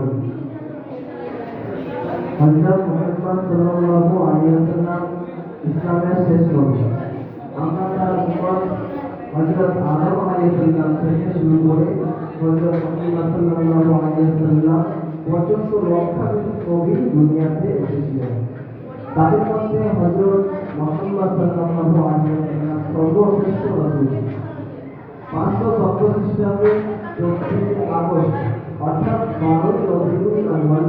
নবীর জীবনী হযরত মুহাম্মদ সাল্লাল্লাহু আলাইহি ওয়াসাল্লাম ইসলামের শেষ নবী আমরা তার উম্মত হযরত আদম আলাইহিস সালাম থেকে শুরু করে হযরত মুহাম্মদ সাল্লাল্লাহু আলাইহি ওয়াসাল্লাম পর্যন্ত লক্ষাধিক নবী দুনিয়াতে এসেছিলেন তাদের মধ্যে হযরত মুহাম্মদ সাল্লাল্লাহু আলাইহি ওয়াসাল্লাম সর্বশ্রেষ্ঠ রাসূল পাঁচশো সপ্তম খ্রিস্টাব্দে চব্বিশে আগস্ট অর্থাৎ বারোই রবিউল আউয়াল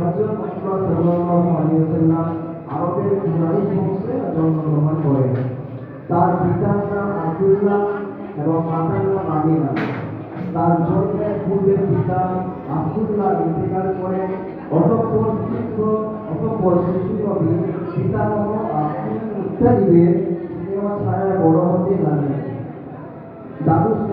হযরত মুহাম্মদ সাল্লাল্লাহু জন্মগ্রহণ করেন তার পিতার নাম আব্দুল্লাহ এবং মাতার নাম আমিনা। তার জন্মের পূর্বে পিতা আব্দুল্লাহ ইন্তেকাল করেন। অতঃপর শিশু অতঃপর শিশু নবী পিতামহ আব্দুল মুত্তালিবের স্নেহ ছায়া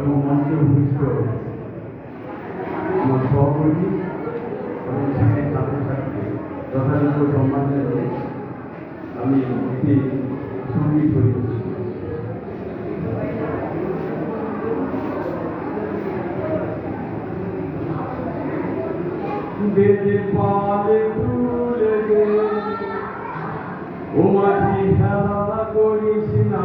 এবং মঞ্চে ভূমিষ্ঠ আমার সহকর্মী এবং সেখানে ছাত্রছাত্রী যথাযথ সম্মান জানিয়ে আমি একটি সংগীত পরিবেশন করছি। বেদে পালে ও মাঝি খেলা করিস না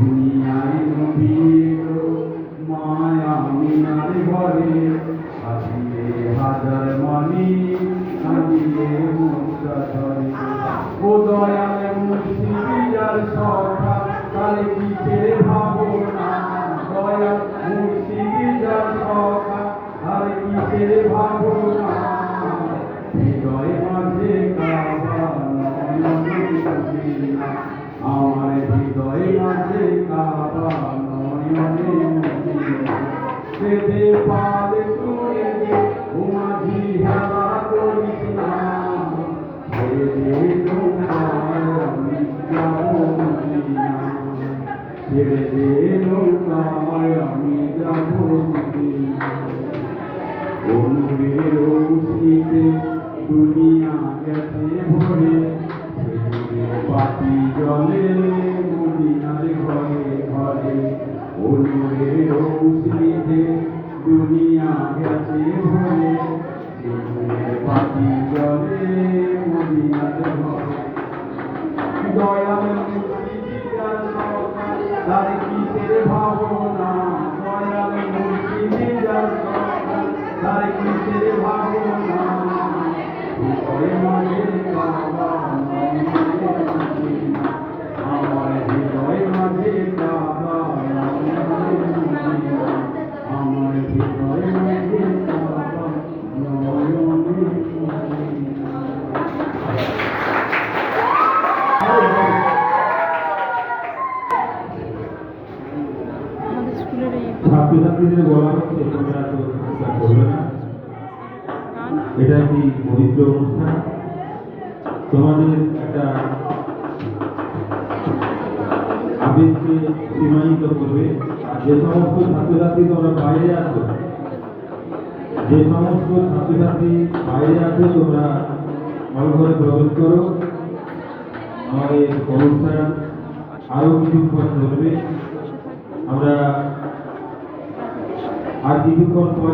দুনিয়ায় নদী মায়া মিনার ঘরে আসিলে হাজার মানি অনুরের উচিতে দুনিয়া গেছে ভরে পাতি জলে মদিনার ঘরে ঘরে অনুরের উচিতে দুনিয়া গেছে ভরে তার না এটা একটি পবিত্র অনুষ্ঠান? তোমাদের একটা আবেগকে সীমায়িত করবে। যে সমস্ত ছাত্রছাত্রী তোমরা বাইরে আছো, যে সমস্ত ছাত্রছাত্রী বাইরে আছে, তোমরা ঘরে প্রবেশ করো। আমাদের অনুষ্ঠান আরও কিছুক্ষণ চলবে আমরা আর কিছুক্ষণ পরে